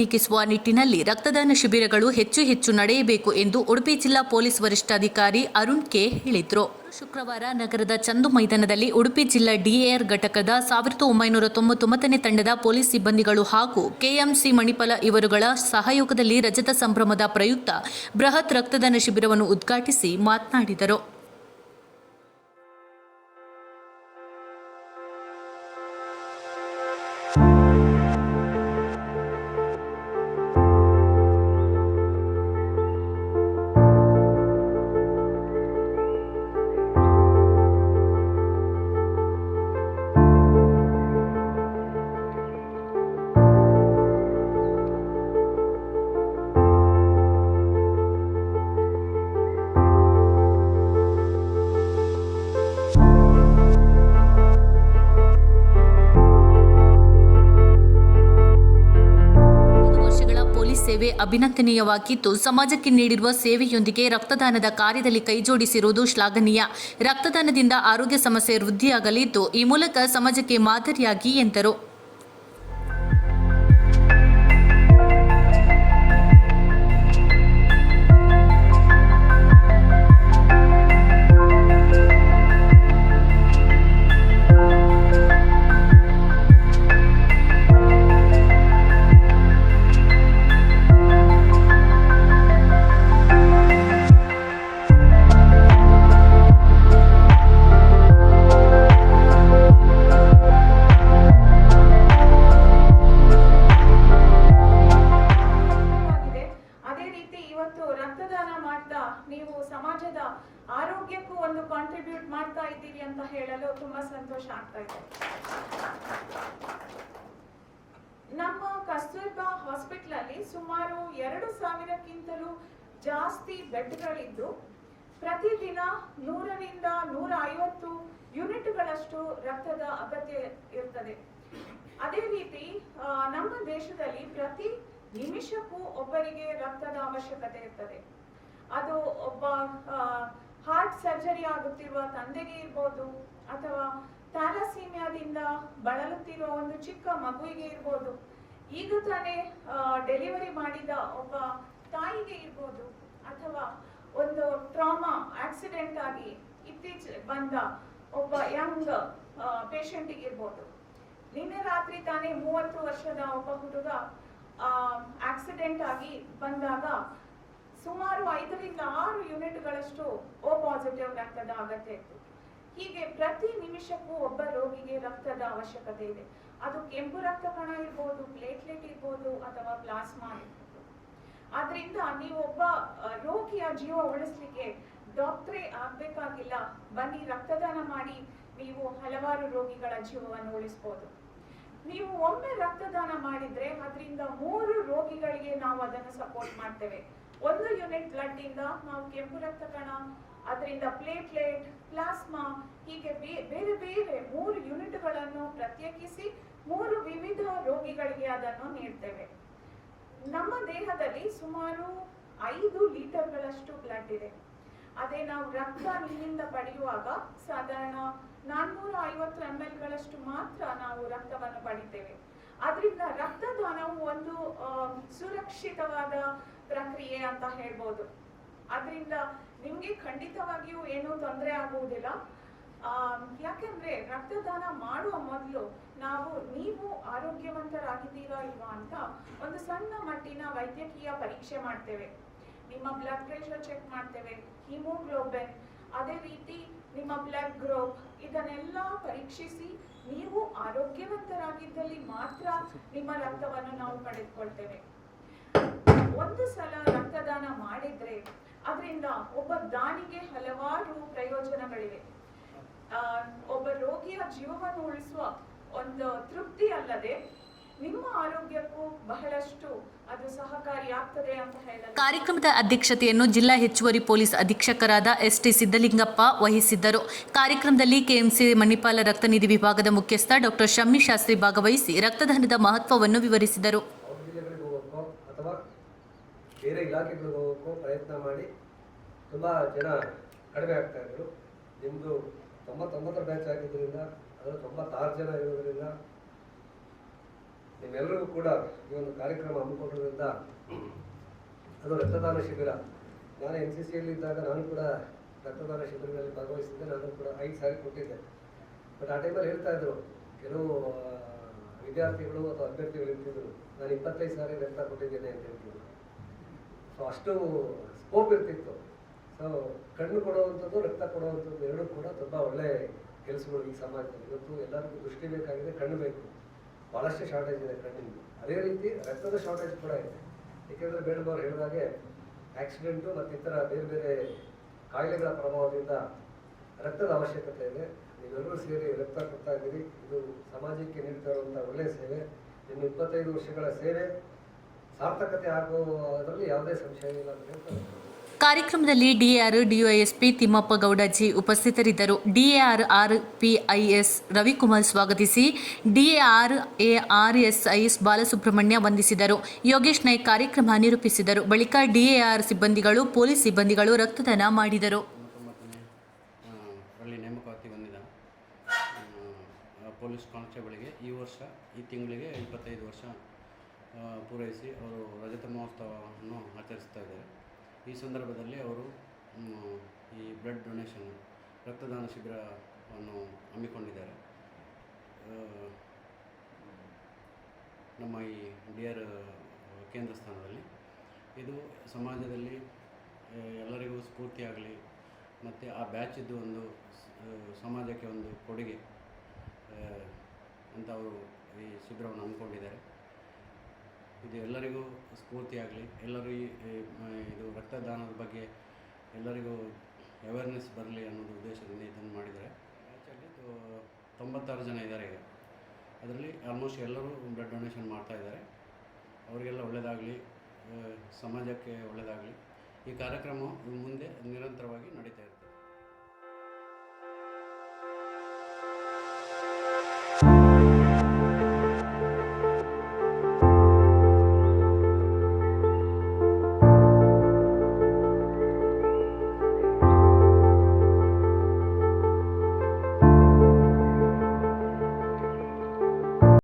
ಟೀಕಿಸುವ ನಿಟ್ಟಿನಲ್ಲಿ ರಕ್ತದಾನ ಶಿಬಿರಗಳು ಹೆಚ್ಚು ಹೆಚ್ಚು ನಡೆಯಬೇಕು ಎಂದು ಉಡುಪಿ ಜಿಲ್ಲಾ ಪೊಲೀಸ್ ವರಿಷ್ಠಾಧಿಕಾರಿ ಅರುಣ್ ಕೆ ಹೇಳಿದರು. ಶುಕ್ರವಾರ ನಗರದ ಚಂದು ಮೈದಾನದಲ್ಲಿ ಉಡುಪಿ ಜಿಲ್ಲಾ ಡಿಎಆರ್ ಘಟಕದ ಸಾವಿರದ ಒಂಬೈನೂರ ತೊಂಬತ್ತೊಂಬತ್ತನೇ ತಂಡದ ಪೊಲೀಸ್ ಸಿಬ್ಬಂದಿಗಳು ಹಾಗೂ ಕೆಎಂಸಿ ಮಣಿಪಾಲ ಇವರುಗಳ ಸಹಯೋಗದಲ್ಲಿ ರಜತ ಸಂಭ್ರಮದ ಪ್ರಯುಕ್ತ ಬೃಹತ್ ರಕ್ತದಾನ ಶಿಬಿರವನ್ನು ಉದ್ಘಾಟಿಸಿ ಮಾತನಾಡಿದರು. ಸೇವೆ ಅಭಿನಂದನೀಯವಾಗಿದ್ದು, ಸಮಾಜಕ್ಕೆ ನೀಡಿರುವ ಸೇವೆಯೊಂದಿಗೆ ರಕ್ತದಾನದ ಕಾರ್ಯದಲ್ಲಿ ಕೈಜೋಡಿಸಿರುವುದು ಶ್ಲಾಘನೀಯ. ರಕ್ತದಾನದಿಂದ ಆರೋಗ್ಯ ಸಮಸ್ಯೆ ವೃದ್ಧಿಯಾಗಲಿದ್ದು, ಈ ಮೂಲಕ ಸಮಾಜಕ್ಕೆ ಮಾದರಿಯಾಗಿ ಎಂದರು. ಕಾಂಟ್ರಿಬ್ಯೂಟ್ ಮಾಡ್ತಾ ಇದ್ದೀರಿ ಅಂತ ಹೇಳಲು ತುಂಬಾ ಸಂತೋಷ ಆಗ್ತಾ ಇದೆ. ನಮ್ಮ ಕಸ್ತೂರ್ಬಾ ಹಾಸ್ಪಿಟಲ್ ಅಲ್ಲಿ ಸುಮಾರು ಎರಡು ಸಾವಿರಕ್ಕಿಂತಲೂ ಜಾಸ್ತಿ ಬೆಡ್ಗಳಿದ್ದು, ಪ್ರತಿದಿನ ನೂರರಿಂದ ನೂರ ಐವತ್ತು ಯೂನಿಟ್ಗಳಷ್ಟು ರಕ್ತದ ಅಗತ್ಯ ಇರ್ತದೆ. ಅದೇ ರೀತಿ ನಮ್ಮ ದೇಶದಲ್ಲಿ ಪ್ರತಿ ನಿಮಿಷಕ್ಕೂ ಒಬ್ಬರಿಗೆ ರಕ್ತದ ಅವಶ್ಯಕತೆ ಇರ್ತದೆ. ಅದು ಒಬ್ಬ ಸರ್ಜರಿ ಆಗುತ್ತಿರುವ ತಂದೆಗೆ ಇರ್ಬೋದು ಅಥವಾ ಥ್ಯಾಲಸೀಮಿಯಾದಿಂದ ಬಳಲುತ್ತಿರುವ ಒಂದು ಚಿಕ್ಕ ಮಗುವಿಗೆ ಇರ್ಬೋದು. ಈಗ ತಾನೇ ಡೆಲಿವರಿ ಮಾಡಿದ ಒಬ್ಬ ತಾಯಿಗೆ ಇರ್ಬೋದು ಅಥವಾ ಒಂದು ಟ್ರಾಮಾ ಆಕ್ಸಿಡೆಂಟ್ ಆಗಿ ಇತ್ತೀಚೆಗೆ ಬಂದ ಒಬ್ಬ ಯಂಗ್ ಪೇಷಂಟಿಗೆ ಇರ್ಬೋದು. ನಿನ್ನೆ ರಾತ್ರಿ ತಾನೇ ಮೂವತ್ತು ವರ್ಷದ ಒಬ್ಬ ಹುಡುಗ ಆಕ್ಸಿಡೆಂಟ್ ಆಗಿ ಬಂದಾಗ ಸುಮಾರು ಐದರಿಂದ ಆರು ಯೂನಿಟ್ಗಳಷ್ಟು ಓ ಪಾಸಿಟಿವ್ ರಕ್ತದ ಅಗತ್ಯ ಇತ್ತು. ಹೀಗೆ ಪ್ರತಿ ನಿಮಿಷಕ್ಕೂ ಒಬ್ಬ ರೋಗಿಗೆ ರಕ್ತದ ಅವಶ್ಯಕತೆ ಇದೆ. ಅದು ಕೆಂಪು ರಕ್ತ ಕಣ ಇರ್ಬೋದು ಪ್ಲೇಟ್ಲೆಟ್ ಇರ್ಬೋದು ಅಥವಾ ಪ್ಲಾಸ್ಮಾ ಇರ್ಬೋದು. ಆದ್ರಿಂದ ನೀವು ಒಬ್ಬ ರೋಗಿಯ ಜೀವ ಉಳಿಸ್ಲಿಕ್ಕೆ ಡಾಕ್ಟ್ರೇ ಆಗ್ಬೇಕಾಗಿಲ್ಲ. ಬನ್ನಿ ರಕ್ತದಾನ ಮಾಡಿ ನೀವು ಹಲವಾರು ರೋಗಿಗಳ ಜೀವವನ್ನು ಉಳಿಸ್ಬೋದು. ನೀವು ಒಮ್ಮೆ ರಕ್ತದಾನ ಮಾಡಿದ್ರೆ, ಅದರಿಂದ ಮೂರು ರೋಗಿಗಳಿಗೆ ನಾವು ಅದನ್ನು ಸಪೋರ್ಟ್ ಮಾಡ್ತೇವೆ. ಒಂದು ಯೂನಿಟ್ ಬ್ಲಡ್ ಇಂದ ನಾವು ಕೆಂಪು ರಕ್ತ ಕಣ ಅದರಿಂದ ಪ್ಲೇಟ್ಲೆಟ್ ಪ್ಲಾಸ್ಮಾ ಹೀಗೆ ಬೇರೆ ಬೇರೆ ಮೂರು ಯೂನಿಟ್ಗಳನ್ನು ಪ್ರತ್ಯೇಕಿಸಿ ಮೂರು ವಿವಿಧ ರೋಗಿಗಳಿಗೆ ಅದನ್ನು ನೀಡ್ತೇವೆ. ನಮ್ಮ ದೇಹದಲ್ಲಿ ಸುಮಾರು ಐದು ಲೀಟರ್ಗಳಷ್ಟು ಬ್ಲಡ್ ಇದೆ. ಅದೇ ನಾವು ರಕ್ತ ನಿಮ್ಮಿಂದ ಪಡೆಯುವಾಗ ಸಾಧಾರಣ ನಾನ್ನೂರ ಐವತ್ತು ಎಂ ಗಳಷ್ಟು ಮಾತ್ರ ನಾವು ರಕ್ತವನ್ನು ಪಡಿತೇವೆ. ಅದರಿಂದ ರಕ್ತದಾನವು ಒಂದು ಸುರಕ್ಷಿತವಾದ ಪ್ರಕ್ರಿಯೆ ಅಂತ ಹೇಳ್ಬೋದು. ಅದರಿಂದ ನಿಮಗೆ ಖಂಡಿತವಾಗಿಯೂ ಏನೂ ತೊಂದರೆ ಆಗುವುದಿಲ್ಲ. ಯಾಕೆಂದ್ರೆ ರಕ್ತದಾನ ಮಾಡುವ ಮೊದಲು ನಾವು, ನೀವು ಆರೋಗ್ಯವಂತರಾಗಿದ್ದೀರಾ ಇಲ್ವಾ ಅಂತ ಒಂದು ಸಣ್ಣ ಮಟ್ಟಿನ ವೈದ್ಯಕೀಯ ಪರೀಕ್ಷೆ ಮಾಡ್ತೇವೆ. ನಿಮ್ಮ ಬ್ಲಡ್ ಪ್ರೆಷರ್ ಚೆಕ್ ಮಾಡ್ತೇವೆ ಹಿಮೋಗ್ಲೋಬಿನ್ ಅದೇ ರೀತಿ ನಿಮ್ಮ ಬ್ಲಡ್ ಗ್ರೂಪ್ ಇದನ್ನೆಲ್ಲ ಪರೀಕ್ಷಿಸಿ ನೀವು ಆರೋಗ್ಯವಂತರಾಗಿದ್ದಲ್ಲಿ ಮಾತ್ರ ನಿಮ್ಮ ರಕ್ತವನ್ನು ನಾವು ಪಡೆದುಕೊಳ್ತೇವೆ. ಒಂದು ಸಲ ರಕ್ತದಾನ ಮಾಡಿದ್ರೆ ಅದರಿಂದ ಒಬ್ಬ ದಾನಿಗೆ ಹಲವಾರು ಪ್ರಯೋಜನಗಳಿವೆ. ಒಬ್ಬ ರೋಗಿಯ ಜೀವವನ್ನು ಉಳಿಸುವ ಒಂದು ತೃಪ್ತಿ ಅಲ್ಲದೆ ನಿಮ್ಮ ಆರೋಗ್ಯಕ್ಕೂ ಬಹಳಷ್ಟು ಅದು ಸಹಕಾರಿಯಾಗ್ತದೆ ಅಂತ ಹೇಳಿದ ಕಾರ್ಯಕ್ರಮದ ಅಧ್ಯಕ್ಷತೆಯನ್ನು ಜಿಲ್ಲಾ ಹೆಚ್ಚುವರಿ ಪೊಲೀಸ್ ಅಧೀಕ್ಷಕರಾದ ಎಸ್ ಟಿ ಸಿದ್ದಲಿಂಗಪ್ಪ ವಹಿಸಿದ್ದರು. ಕಾರ್ಯಕ್ರಮದಲ್ಲಿ ಕೆಎಂಸಿ ಮಣಿಪಾಲ ರಕ್ತನಿಧಿ ವಿಭಾಗದ ಮುಖ್ಯಸ್ಥ ಡಾಕ್ಟರ್ ಶಮ್ಮಿ ಶಾಸ್ತ್ರಿ ಭಾಗವಹಿಸಿ ರಕ್ತದಾನದ ಮಹತ್ವವನ್ನು ವಿವರಿಸಿದರು. ಬೇರೆ ಇಲಾಖೆಗಳಿಗೆ ಹೋಗೋಕ್ಕೋ ಪ್ರಯತ್ನ ಮಾಡಿ ತುಂಬ ಜನ ಕಡಿಮೆ ಆಗ್ತಾ ಇದ್ದರು. ನಿಮ್ಮದು ತೊಂಬತ್ತೊಂಬತ್ತರ ಬ್ಯಾಚ್ ಆಗಿದ್ದರಿಂದ ಅದರಲ್ಲಿ ತೊಂಬತ್ತಾರು ಜನ ಇರೋದ್ರಿಂದ ನಿಮ್ಮೆಲ್ಲರಿಗೂ ಕೂಡ ಈ ಒಂದು ಕಾರ್ಯಕ್ರಮ ಹಮ್ಮಿಕೊಂಡಿರೋದ್ರಿಂದ ಅದು ರಕ್ತದಾನ ಶಿಬಿರ. ನಾನು ಎನ್ ಸಿ ಸಿಯಲ್ಲಿದ್ದಾಗ ನಾನು ಕೂಡ ರಕ್ತದಾನ ಶಿಬಿರದಲ್ಲಿ ಭಾಗವಹಿಸಿದ್ದೆ. ನಾನು ಕೂಡ ಐದು ಸಾರಿ ಕೊಟ್ಟಿದ್ದೆ. ಬಟ್ ಆ ಟೈಮಲ್ಲಿ ಹೇಳ್ತಾ ಇದ್ರು, ಕೆಲವು ವಿದ್ಯಾರ್ಥಿಗಳು ಅಥವಾ ಅಭ್ಯರ್ಥಿಗಳು ಇರ್ತಿದ್ರು ನಾನು ಇಪ್ಪತ್ತೈದು ಸಾರಿ ರಕ್ತ ಕೊಟ್ಟಿದ್ದೇನೆ ಅಂತ ಹೇಳ್ತಿದ್ರು. ಸೊ ಅಷ್ಟು ಸ್ಕೋಪ್ ಇರ್ತಿತ್ತು. ಸೊ ಕಣ್ಣು ಕೊಡುವಂಥದ್ದು, ರಕ್ತ ಕೊಡುವಂಥದ್ದು ಎರಡೂ ಕೂಡ ತುಂಬ ಒಳ್ಳೆ ಕೆಲಸಗಳು ಈ ಸಮಾಜದಲ್ಲಿ. ಇವತ್ತು ಎಲ್ಲರಿಗೂ ದೃಷ್ಟಿ ಬೇಕಾಗಿದೆ, ಕಣ್ಣು ಬೇಕು. ಭಾಳಷ್ಟು ಶಾರ್ಟೇಜ್ ಇದೆ ಕಣ್ಣಿಂದು ಅದೇ ರೀತಿ ರಕ್ತದ ಶಾರ್ಟೇಜ್ ಕೂಡ ಇದೆ. ಏಕೆಂದರೆ ಬೇಡದವ್ರು ಹೇಳಿದಾಗೆ ಆಕ್ಸಿಡೆಂಟು ಮತ್ತು ಇತರ ಬೇರೆ ಬೇರೆ ಕಾಯಿಲೆಗಳ ಪ್ರಭಾವದಿಂದ ರಕ್ತದ ಅವಶ್ಯಕತೆ ಇದೆ. ನೀವೆಲ್ಲರೂ ಸೇರಿ ರಕ್ತ ಕೊಡ್ತಾ ಇದ್ದೀರಿ. ಇದು ಸಮಾಜಕ್ಕೆ ನೀಡ್ತಾ ಇರುವಂಥ ಒಳ್ಳೆಯ ಸೇವೆ. ನಿಮ್ಮ ಇಪ್ಪತ್ತೈದು ವರ್ಷಗಳ ಸೇವೆ ಸಾರ್ಥಕತೆ ಆಗುವುದರಲ್ಲಿ ಯಾವುದೇ ಸಂಶಯ ಇಲ್ಲ ಅಂತ ಹೇಳ್ತಾರೆ ಕಾರ್ಯಕ್ರಮದಲ್ಲಿ ಡಿಎಆರ್, ಡಿವೈಎಸ್ಪಿ ತಿಮ್ಮಪ್ಪ ಗೌಡಜಿ ಉಪಸ್ಥಿತರಿದ್ದರು. ಡಿಎಆರ್ ಆರ್ ಪಿಐಎಸ್ ರವಿಕುಮಾರ್ ಸ್ವಾಗತಿಸಿ. ಡಿಎಆರ್, ಎಆರ್ಎಸ್ಐ ಬಾಲಸುಬ್ರಹ್ಮಣ್ಯ ವಂದಿಸಿದರು. ಯೋಗೇಶ್ ನಾಯ್ಕ್ ಕಾರ್ಯಕ್ರಮ ನಿರೂಪಿಸಿದರು. ಬಳಿಕ ಡಿಎಆರ್ ಸಿಬ್ಬಂದಿಗಳು, ಪೊಲೀಸ್ ಸಿಬ್ಬಂದಿಗಳು ರಕ್ತದಾನ ಮಾಡಿದರು. ಪೊಲೀಸ್ ಕಾನ್ಸ್ಟೇಬಲ್ಗೆ ಈ ವರ್ಷ, ಈ ತಿಂಗಳಿಗೆ ಇಪ್ಪತ್ತೈದು ವರ್ಷ ಪೂರೈಸಿ ಅವರು ರಜತ ಮಹೋತ್ಸವವನ್ನು ಆಚರಿಸ್ತಾ ಈ ಸಂದರ್ಭದಲ್ಲಿ ಅವರು ಈ ಬ್ಲಡ್ ಡೊನೇಷನ್ ರಕ್ತದಾನ ಶಿಬಿರವನ್ನು ಹಮ್ಮಿಕೊಂಡಿದ್ದಾರೆ. ನಮ್ಮ ಈ ಡಿ ಆರ್ ಕೇಂದ್ರ ಸ್ಥಾನದಲ್ಲಿ. ಇದು ಸಮಾಜದಲ್ಲಿ ಎಲ್ಲರಿಗೂ ಸ್ಫೂರ್ತಿಯಾಗಲಿ ಮತ್ತು ಆ ಬ್ಯಾಚಿದ್ದು ಒಂದು ಸಮಾಜಕ್ಕೆ ಒಂದು ಕೊಡುಗೆ ಅಂತ ಅವರು ಈ ಶಿಬಿರವನ್ನು ಹಮ್ಮಿಕೊಂಡಿದ್ದಾರೆ. ಇದು ಎಲ್ಲರಿಗೂ ಸ್ಫೂರ್ತಿಯಾಗಲಿ ಎಲ್ಲರೂ ಈ ಇದು ರಕ್ತದಾನದ ಬಗ್ಗೆ ಎಲ್ಲರಿಗೂ ಅವೇರ್ನೆಸ್ ಬರಲಿ ಅನ್ನೋದು ಉದ್ದೇಶದಿಂದ ಇದನ್ನು ಮಾಡಿದ್ದಾರೆ. ಆ್ಯಕ್ಚುಲಿ ತೊಂಬತ್ತಾರು ಜನ ಇದ್ದಾರೆ ಈಗ. ಅದರಲ್ಲಿ ಆಲ್ಮೋಸ್ಟ್ ಎಲ್ಲರೂ ಬ್ಲಡ್ ಡೊನೇಷನ್ ಮಾಡ್ತಾ ಇದ್ದಾರೆ. ಅವರಿಗೆಲ್ಲ ಒಳ್ಳೆಯದಾಗಲಿ ಸಮಾಜಕ್ಕೆ ಒಳ್ಳೆಯದಾಗಲಿ ಈ ಕಾರ್ಯಕ್ರಮ ಮುಂದೆ ನಿರಂತರವಾಗಿ ನಡೀತಾ ಇರುತ್ತೆ.